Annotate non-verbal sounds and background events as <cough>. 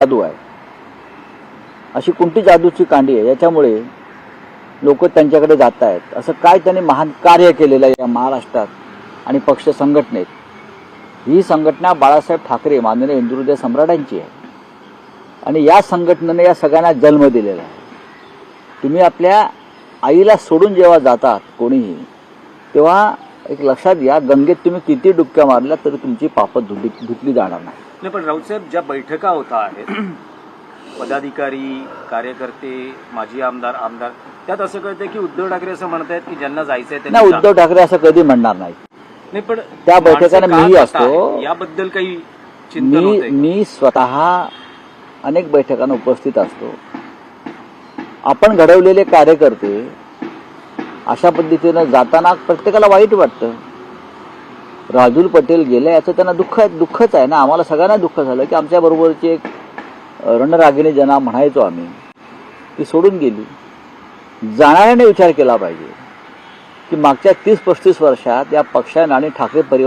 जादू आहे. अशी कोणती जादूची कांडी आहे? याच्यामुळे लोक त्यांच्याकडे जात आहेत असं काय त्यांनी महान कार्य केलेलं आहे या महाराष्ट्रात आणि पक्ष संघटनेत? ही संघटना बाळासाहेब ठाकरे माननीय हिंदुहृदय सम्राटांची आहे. आणि या संघटनेने या सगळ्यांना जन्म दिलेला आहे. तुम्ही आपल्या आईला सोडून जेव्हा जातात कोणीही तेव्हा एक लक्षात घ्या गंगेत तुम्ही किती डुबक्या मारल्या तरी तुमची पापं धुली धुतली जाणार नाही नाही पण राऊतसाहेब ज्या बैठका होता आहेत <clears throat> पदाधिकारी कार्यकर्ते माजी आमदार आमदार त्यात असं कळतंय की उद्धव ठाकरे असं म्हणतायत की ज्यांना जायचंय नाही त्यांनी जा. उद्धव ठाकरे असं कधी म्हणणार नाही नाही पण त्या बैठकांना मीही जात असतो. याबद्दल काही मी मी स्वतः अनेक बैठकांना उपस्थित असतो आपण घडवलेले कार्यकर्ते अशा पद्धतीनं जाताना प्रत्येकाला वाईट वाटतं. राजूल पटेल गेले याचं त्यांना दुःख दुःखच आहे ना. आम्हाला सगळ्यांना दुःख झालं की आमच्या बरोबरची एक रणरागिणी जना म्हणायचो आम्ही ती सोडून गेली. जाणाऱ्याने विचार केला पाहिजे की मागच्या तीस पस्तीस वर्षात या पक्षानं आणि ठाकरे परिवार